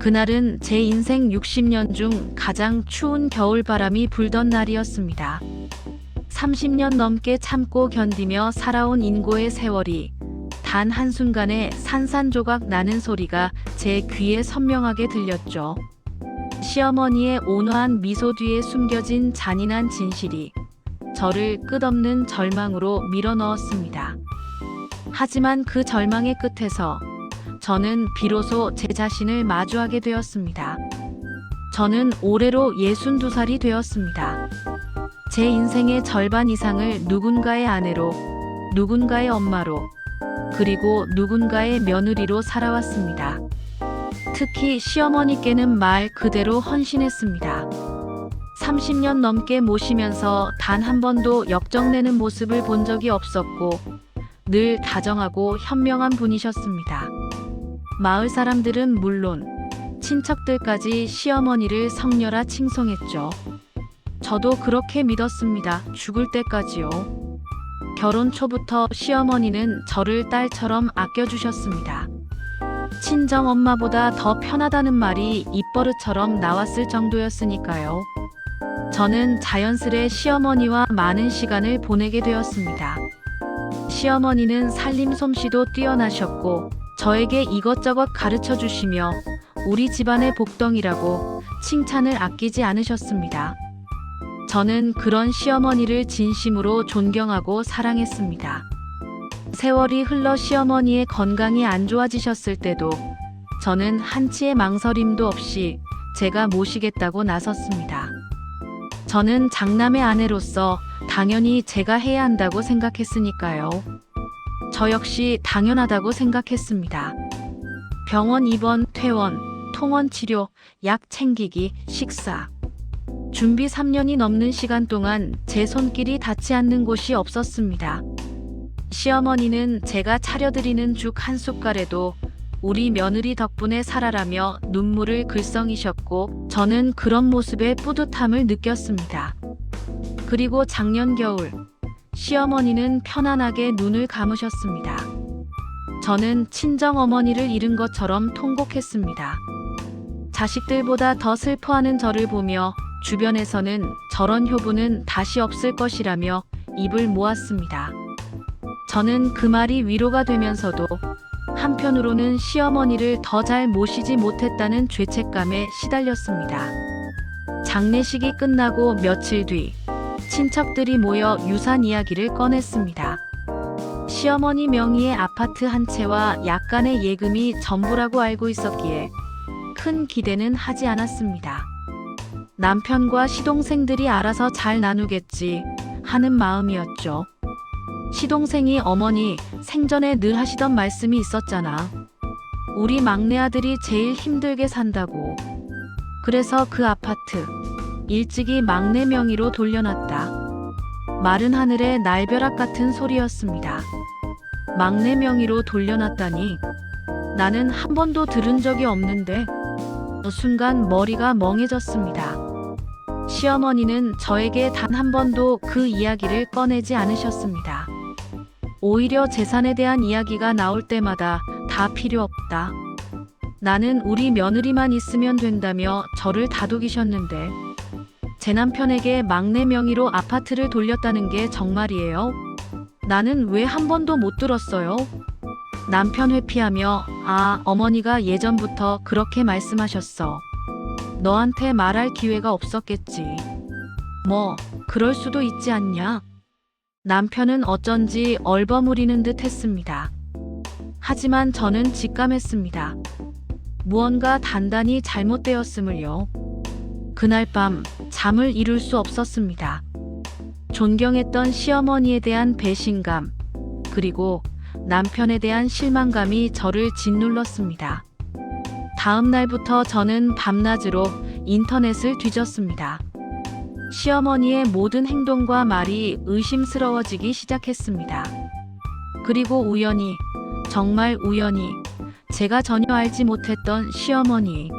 그날은 제 인생 60년 중 가장 추운 겨울바람이 불던 날이었습니다. 30년 넘게 참고 견디며 살아온 인고의 세월이 단 한순간에 산산조각 나는 소리가 제 귀에 선명하게 들렸죠. 시어머니의 온화한 미소 뒤에 숨겨진 잔인한 진실이 저를 끝없는 절망으로 밀어넣었습니다. 하지만 그 절망의 끝에서 저는 비로소 제 자신을 마주하게 되었습니다. 저는 올해로 62살이 되었습니다. 제 인생의 절반 이상을 누군가의 아내로, 누군가의 엄마로, 그리고 누군가의 며느리로 살아왔습니다. 특히 시어머니께는 말 그대로 헌신했습니다. 30년 넘게 모시면서 단 한 번도 역정내는 모습을 본 적이 없었고, 늘 다정하고 현명한 분이셨습니다. 마을 사람들은 물론 친척들까지 시어머니를 성녀라 칭송했죠. 저도 그렇게 믿었습니다. 죽을 때까지요. 결혼 초부터 시어머니는 저를 딸처럼 아껴주셨습니다. 친정 엄마보다 더 편하다는 말이 입버릇처럼 나왔을 정도였으니까요. 저는 자연스레 시어머니와 많은 시간을 보내게 되었습니다. 시어머니는 살림 솜씨도 뛰어나셨고 저에게 이것저것 가르쳐 주시며 우리 집안의 복덩이라고 칭찬을 아끼지 않으셨습니다. 저는 그런 시어머니를 진심으로 존경하고 사랑했습니다. 세월이 흘러 시어머니의 건강이 안 좋아지셨을 때도 저는 한치의 망설임도 없이 제가 모시겠다고 나섰습니다. 저는 장남의 아내로서 당연히 제가 해야 한다고 생각했으니까요. 저 역시 당연하다고 생각했습니다. 병원 입원, 퇴원, 통원 치료, 약 챙기기, 식사. 준비 3년이 넘는 시간 동안 제 손길이 닿지 않는 곳이 없었습니다. 시어머니는 제가 차려드리는 죽 한 숟갈에도 우리 며느리 덕분에 살아라며 눈물을 글썽이셨고 저는 그런 모습에 뿌듯함을 느꼈습니다. 그리고 작년 겨울 시어머니는 편안하게 눈을 감으셨습니다. 저는 친정 어머니를 잃은 것처럼 통곡했습니다. 자식들보다 더 슬퍼하는 저를 보며 주변에서는 저런 효부는 다시 없을 것이라며 입을 모았습니다. 저는 그 말이 위로가 되면서도 한편으로는 시어머니를 더 잘 모시지 못했다는 죄책감에 시달렸습니다. 장례식이 끝나고 며칠 뒤 친척들이 모여 유산 이야기를 꺼냈습니다. 시어머니 명의의 아파트 한 채와 약간의 예금이 전부라고 알고 있었기에 큰 기대는 하지 않았습니다. 남편과 시동생들이 알아서 잘 나누겠지 하는 마음이었죠. 시동생이 어머니 생전에 늘 하시던 말씀이 있었잖아. 우리 막내 아들이 제일 힘들게 산다고. 그래서 그 아파트 일찍이 막내 명의로 돌려놨다. 마른 하늘의 날벼락 같은 소리였습니다. 막내 명의로 돌려놨다니 나는 한 번도 들은 적이 없는데 순간 머리가 멍해졌습니다. 시어머니는 저에게 단 한 번도 그 이야기를 꺼내지 않으셨습니다. 오히려 재산에 대한 이야기가 나올 때마다 다 필요 없다. 나는 우리 며느리만 있으면 된다며 저를 다독이셨는데 제 남편에게 막내 명의로 아파트를 돌렸다는 게 정말이에요? 나는 왜 한 번도 못 들었어요? 남편 회피하며 아, 어머니가 예전부터 그렇게 말씀하셨어. 너한테 말할 기회가 없었겠지. 뭐, 그럴 수도 있지 않냐? 남편은 어쩐지 얼버무리는 듯 했습니다. 하지만 저는 직감했습니다. 무언가 단단히 잘못되었음을요. 그날 밤 잠을 이룰 수 없었습니다. 존경했던 시어머니에 대한 배신감, 그리고 남편에 대한 실망감이 저를 짓눌렀습니다. 다음 날부터 저는 밤낮으로 인터넷을 뒤졌습니다. 시어머니의 모든 행동과 말이 의심스러워지기 시작했습니다. 그리고 우연히, 정말 우연히, 제가 전혀 알지 못했던 시어머니,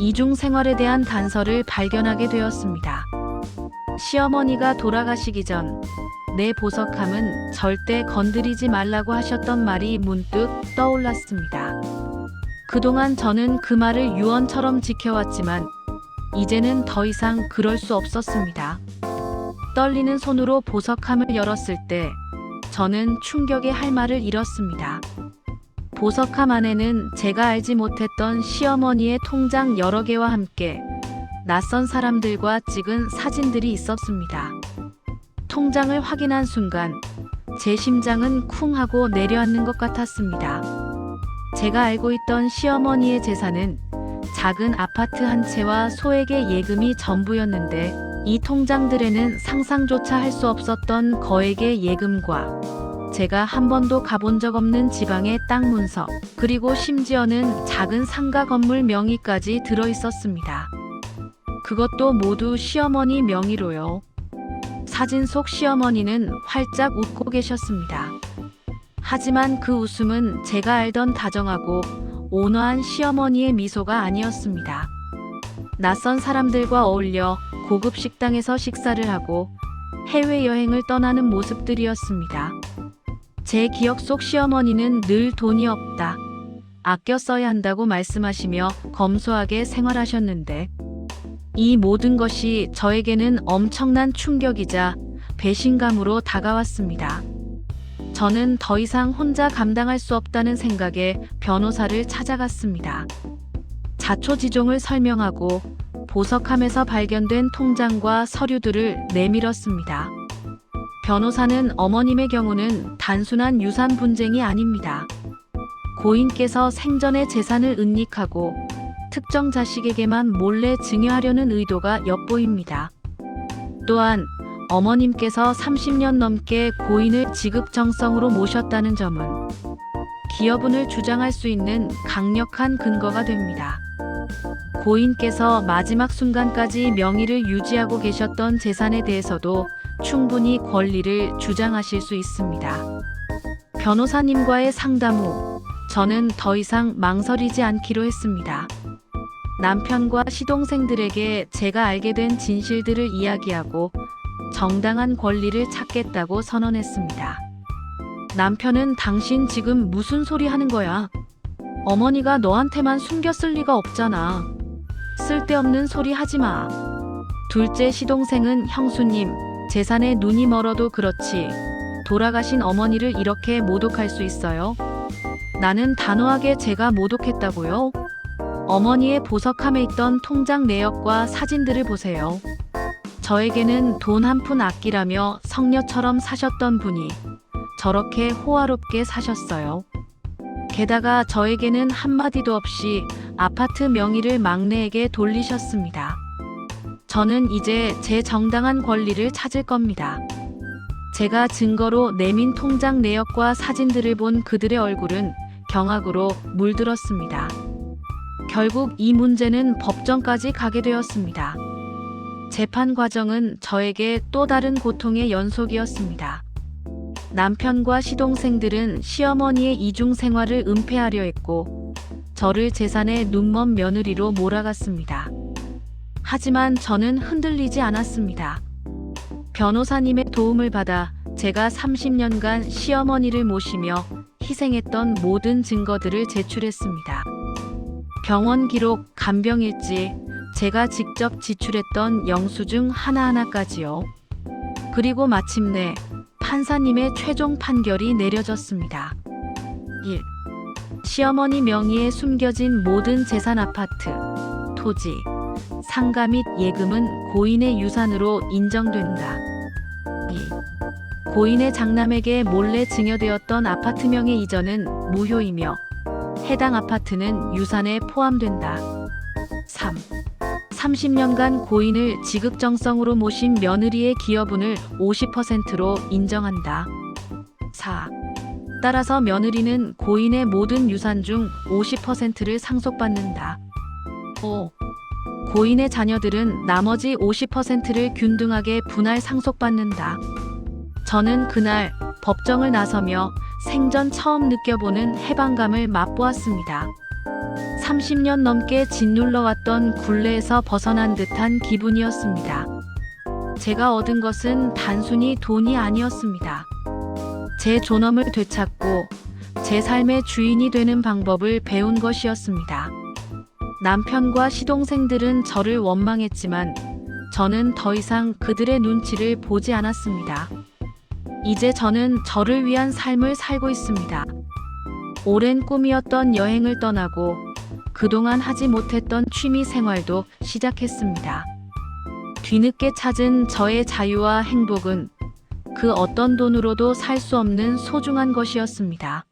이중 생활에 대한 단서를 발견하게 되었습니다. 시어머니가 돌아가시기 전, 내 보석함은 절대 건드리지 말라고 하셨던 말이 문득 떠올랐습니다. 그동안 저는 그 말을 유언처럼 지켜왔지만 이제는 더 이상 그럴 수 없었습니다. 떨리는 손으로 보석함을 열었을 때 저는 충격의 할 말을 잃었습니다. 보석함 안에는 제가 알지 못했던 시어머니의 통장 여러 개와 함께 낯선 사람들과 찍은 사진들이 있었습니다. 통장을 확인한 순간 제 심장은 쿵 하고 내려앉는 것 같았습니다. 제가 알고 있던 시어머니의 재산은 작은 아파트 한 채와 소액의 예금이 전부였는데 이 통장들에는 상상조차 할 수 없었던 거액의 예금과 제가 한 번도 가본 적 없는 지방의 땅 문서 그리고 심지어는 작은 상가 건물 명의까지 들어 있었습니다. 그것도 모두 시어머니 명의로요. 사진 속 시어머니는 활짝 웃고 계셨습니다. 하지만 그 웃음은 제가 알던 다정하고 온화한 시어머니의 미소가 아니었습니다. 낯선 사람들과 어울려 고급 식당에서 식사를 하고 해외여행을 떠나는 모습들이었습니다. 제 기억 속 시어머니는 늘 돈이 없다. 아껴 써야 한다고 말씀하시며 검소하게 생활하셨는데 이 모든 것이 저에게는 엄청난 충격이자 배신감으로 다가왔습니다. 저는 더 이상 혼자 감당할 수 없다는 생각에 변호사를 찾아갔습니다. 자초지종을 설명하고 보석함에서 발견된 통장과 서류들을 내밀었습니다. 변호사는 어머님의 경우는 단순한 유산 분쟁이 아닙니다. 고인께서 생전의 재산을 은닉하고 특정 자식에게만 몰래 증여하려는 의도가 엿보입니다. 또한 어머님께서 30년 넘게 고인을 지급정성으로 모셨다는 점은 기여분을 주장할 수 있는 강력한 근거가 됩니다. 고인께서 마지막 순간까지 명의를 유지하고 계셨던 재산에 대해서도 충분히 권리를 주장하실 수 있습니다. 변호사님과의 상담 후 저는 더 이상 망설이지 않기로 했습니다. 남편과 시동생들에게 제가 알게 된 진실들을 이야기하고 정당한 권리를 찾겠다고 선언했습니다. 남편은 당신 지금 무슨 소리 하는 거야? 어머니가 너한테만 숨겼을 리가 없잖아. 쓸데없는 소리 하지 마. 둘째 시동생은 형수님, 재산에 눈이 멀어도 그렇지. 돌아가신 어머니를 이렇게 모독할 수 있어요? 나는 단호하게 제가 모독했다고요? 어머니의 보석함에 있던 통장 내역과 사진들을 보세요. 저에게는 돈 한 푼 아끼라며 성녀처럼 사셨던 분이 저렇게 호화롭게 사셨어요. 게다가 저에게는 한마디도 없이 아파트 명의를 막내에게 돌리셨습니다. 저는 이제 제 정당한 권리를 찾을 겁니다. 제가 증거로 내민 통장 내역과 사진들을 본 그들의 얼굴은 경악으로 물들었습니다. 결국 이 문제는 법정까지 가게 되었습니다. 재판 과정은 저에게 또 다른 고통의 연속이었습니다. 남편과 시동생들은 시어머니의 이중 생활을 은폐하려 했고, 저를 재산의 눈먼 며느리로 몰아갔습니다. 하지만 저는 흔들리지 않았습니다. 변호사님의 도움을 받아 제가 30년간 시어머니를 모시며 희생했던 모든 증거들을 제출했습니다. 병원 기록, 간병일지, 제가 직접 지출했던 영수증 하나하나까지요. 그리고 마침내 판사님의 최종 판결이 내려졌습니다. 1. 시어머니 명의에 숨겨진 모든 재산 아파트, 토지, 상가 및 예금은 고인의 유산으로 인정된다. 2. 고인의 장남에게 몰래 증여되었던 아파트명의 이전은 무효이며 해당 아파트는 유산에 포함된다. 3. 30년간 고인을 지극정성으로 모신 며느리의 기여분을 50%로 인정한다. 4. 따라서 며느리는 고인의 모든 유산 중 50%를 상속받는다. 5. 고인의 자녀들은 나머지 50%를 균등하게 분할 상속받는다. 저는 그날 법정을 나서며 생전 처음 느껴보는 해방감을 맛보았습니다. 30년 넘게 짓눌러왔던 굴레에서 벗어난 듯한 기분이었습니다. 제가 얻은 것은 단순히 돈이 아니었습니다. 제 존엄을 되찾고 제 삶의 주인이 되는 방법을 배운 것이었습니다. 남편과 시동생들은 저를 원망했지만 저는 더 이상 그들의 눈치를 보지 않았습니다. 이제 저는 저를 위한 삶을 살고 있습니다. 오랜 꿈이었던 여행을 떠나고 그동안 하지 못했던 취미 생활도 시작했습니다. 뒤늦게 찾은 저의 자유와 행복은 그 어떤 돈으로도 살 수 없는 소중한 것이었습니다.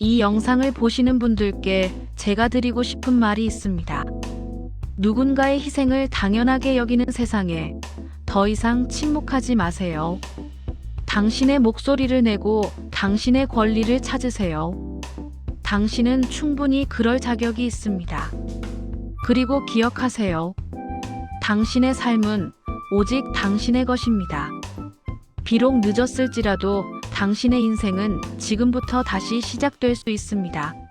이 영상을 보시는 분들께 제가 드리고 싶은 말이 있습니다. 누군가의 희생을 당연하게 여기는 세상에 더 이상 침묵하지 마세요. 당신의 목소리를 내고 당신의 권리를 찾으세요. 당신은 충분히 그럴 자격이 있습니다. 그리고 기억하세요. 당신의 삶은 오직 당신의 것입니다. 비록 늦었을지라도 당신의 인생은 지금부터 다시 시작될 수 있습니다.